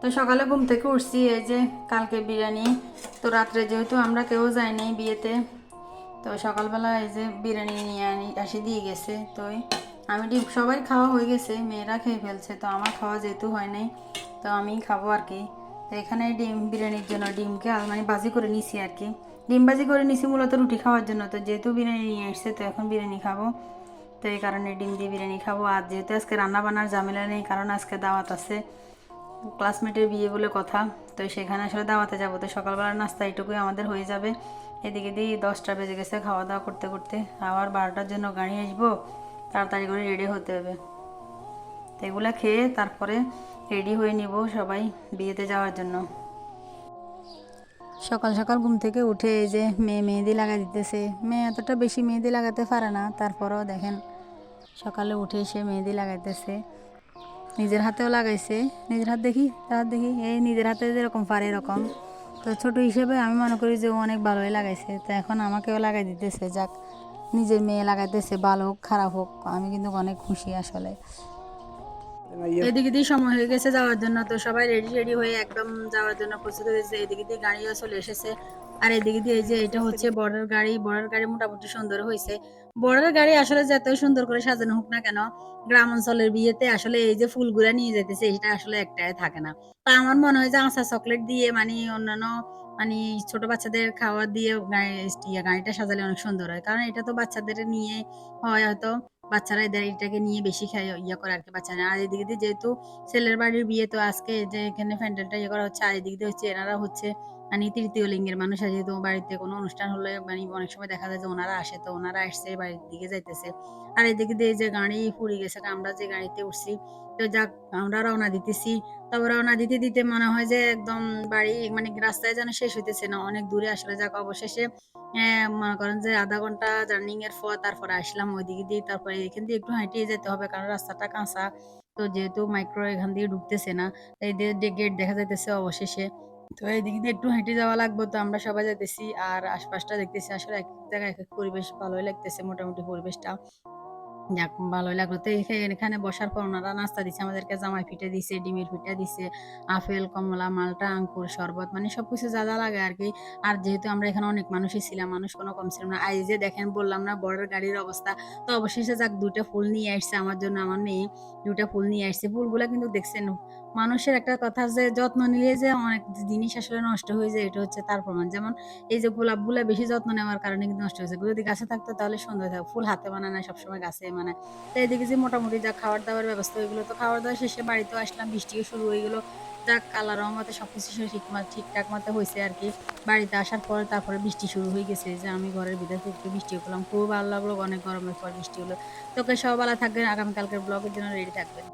তো সকালে ঘুম থেকে উঠছি, এই যে কালকে বিরিয়ানি। তো রাত্রে যেহেতু আমরা কেউ যাইনি বিয়েতে, তো সকালবেলা এই যে বিরিয়ানি নিয়ে আনি আসি দিয়ে গেছে। তো আমি ডিম সবাই খাওয়া হয়ে গেছে, মেয়েরা খেয়ে ফেলছে, তো আমার খাওয়া যেহেতু হয় নাই, তো আমি খাব আর কি। তো এখানে ডিম, বিরিয়ানির জন্য ডিমকে আলমারি বাজি করে নিছি আর কি। ডিম বাজি করে নিছি মূলত রুটি খাওয়ার জন্য, তো যেহেতু বিরিয়ানি নিয়ে এসছে তো এখন বিরিয়ানি খাব। তো এই কারণে ডিম দিয়ে বিরিয়ানি খাব। আর যেহেতু আজকে রান্না বান্নার ঝামেলা নেই, কারণ আজকে দাওয়াত আছে ক্লাসমেটের বিয়ে বলে কথা, তো সেখানে আসলে দাওয়াতে যাব। তো সকালবেলার নাস্তা এটুকুই আমাদের হয়ে যাবে। এদিকে দিয়ে দশটা বেজে গেছে খাওয়া দাওয়া করতে করতে। আবার বারোটার জন্য গাড়ি আসব, তাড়াতাড়ি করে রেডি হতে হবে। তো এগুলো খেয়ে তারপরে রেডি হয়ে নিব সবাই বিয়েতে যাওয়ার জন্য। সকাল সকাল ঘুম থেকে উঠে এই যে মেয়ে মেহেদি লাগা দিতেছে। মেয়ে এতটা বেশি মেহেদি লাগাতে পারে না, তারপরেও দেখেন সকালে উঠে সে মেহেদি লাগাইতেছে। নিজের হাতেও লাগাইছে। নিজের হাত দেখি, তার দেখি, এই নিজের হাতে যেরকম পারে এরকম। তো ছোট হিসেবে আমি মনে করি যে অনেক ভালোই লাগাইছে। তো এখন আমাকেও লাগাই দিতেছে, যাক, নিজের মেয়ে লাগাইতেছে, ভালো হোক, খারাপ হোক, আমি কিন্তু অনেক খুশি আসলে। এদিকে দিয়ে সময় হয়ে গেছে যাওয়ার জন্য, তো সবাই রেডি রেডি হয়ে একদম যাওয়ার জন্য প্রস্তুত হয়েছে এদিকে দিয়ে গাড়িও চলে এসেছে। আর এদিকে দিয়ে এই যে এটা হচ্ছে বর্ডার গাড়ি বর্ডার গাড়ি মোটামুটি সুন্দর হয়েছে বর্ডার গাড়ি আসলে যত সুন্দর করে সাজানো হোক না কেন, গ্রাম অঞ্চলের বিয়েতে আসলে এই যে ফুলগুলা নিয়ে যেতেছে, এটা আসলে একটাই থাকে না। তা আমার মনে হয় যে আশা চকলেট দিয়ে মানে অন্যান্য মানে ছোট বাচ্চাদের খাবার দিয়ে গাড়ি- গাড়িটা সাজালে অনেক সুন্দর হয়। কারণ এটা তো বাচ্চাদের নিয়ে হয় হয়তো, বাচ্চারা এদের এটাকে নিয়ে বেশি খায় ইয়ে করে আর কি বাচ্চারা। আর এদিকে দিয়ে যেহেতু ছেলের বাড়ির বিয়ে, তো আজকে যে এখানে প্যান্ডেলটা ইয়ে করা হচ্ছে, আর এদিকে দিয়ে হচ্ছে এনারা হচ্ছে মানে তৃতীয় লিঙ্গের মানুষ আছে তো বাড়িতে কোনো অনুষ্ঠান হলে মানে অনেক সময় দেখা যায় যে ওনারা আসে, তো ওনারা আসছে, বাড়ির দিকে যাইতেছে। আর এদিকে দিয়ে যে গাড়ি ফুরি গেছে আমরা যে গাড়িতে উঠছি, তো যাক, আমরা রওনা দিতেছি। তবে রওনা দিতে দিতে মনে হয় যে একদম বাড়ি মানে রাস্তায় যেন শেষ হইতেছে না, অনেক দূরে আসলে যাক, অবশেষে মনে করেন যে আধা ঘণ্টা জার্নিং এর পর তারপরে আসলাম ওইদিকে দিয়ে, তারপরে এখান দিয়ে একটু হাঁটিয়ে যেতে হবে, কারণ রাস্তাটা কাঁচা, তো যেহেতু মাইক্রো এখান দিয়ে ঢুকতেছে না, তাই গেট দেখা যাইতেছে অবশেষে। তো এইদিকে দিয়ে একটু হেঁটে যাওয়া লাগবে তো আমরা সবাই যাইতেছি আর আশপাশটা দেখতেছি আসলে এক জায়গায় এক পরিবেশ ভালোই লাগতেছে মোটামুটি পরিবেশটা। যাক, ভালোই লাগল। তো এখানে বসার পর ওনারা নাস্তা দিচ্ছে আমাদেরকে জামাই পিঠে দিছে, ডিমের পিঠে দিছে, আপেল, কমলা, মালটা আঙ্কুর শরবত মানে সবকিছু যা যা লাগে আর কি। আর যেহেতু আমরা এখানে অনেক মানুষই ছিলাম, মানুষ কোনো কম ছিল না। এই যে দেখেন, বললাম না বড়ের গাড়ির অবস্থা। তো অবশেষে যাক, দুইটা ফুল নিয়ে আসছে আমার জন্য, আমার মেয়ে দুইটা ফুল নিয়ে আসছে। ফুলগুলা কিন্তু দেখছেন, মানুষের একটা কথা যে, যত্ন নিলে যে অনেক জিনিস আসলে নষ্ট হয়ে যায়, এটা হচ্ছে তার প্রমাণ। যেমন এই যে গোলাপগুলা বেশি যত্ন নেওয়ার কারণে কিন্তু নষ্ট হয়েছে। যদি গাছে থাকতো তাহলে সুন্দর থাকতো ফুল হাতে বানায় না সবসময় গাছে মানে তো এদিকে যে মোটামুটি যা খাবার দাবার ব্যবস্থা হয়ে গেলো। তো খাবার দাবার শেষে বাড়িতেও আসলাম বৃষ্টিও শুরু হয়ে গেলো। যাক কালার মতো সব কিছু ঠিক ঠিকঠাক মতো হয়েছে আর কি। বাড়িতে আসার পর তারপরে বৃষ্টি শুরু হয়ে গেছে। যে আমি ঘরের ভিতরে থেকে বৃষ্টি করলাম। খুব ভালো লাগল, অনেক গরমের পর বৃষ্টি হলো। তোকে সব বেলা থাকবেন। আগামীকালকের ব্লগের জন্য রেডি থাকবেন।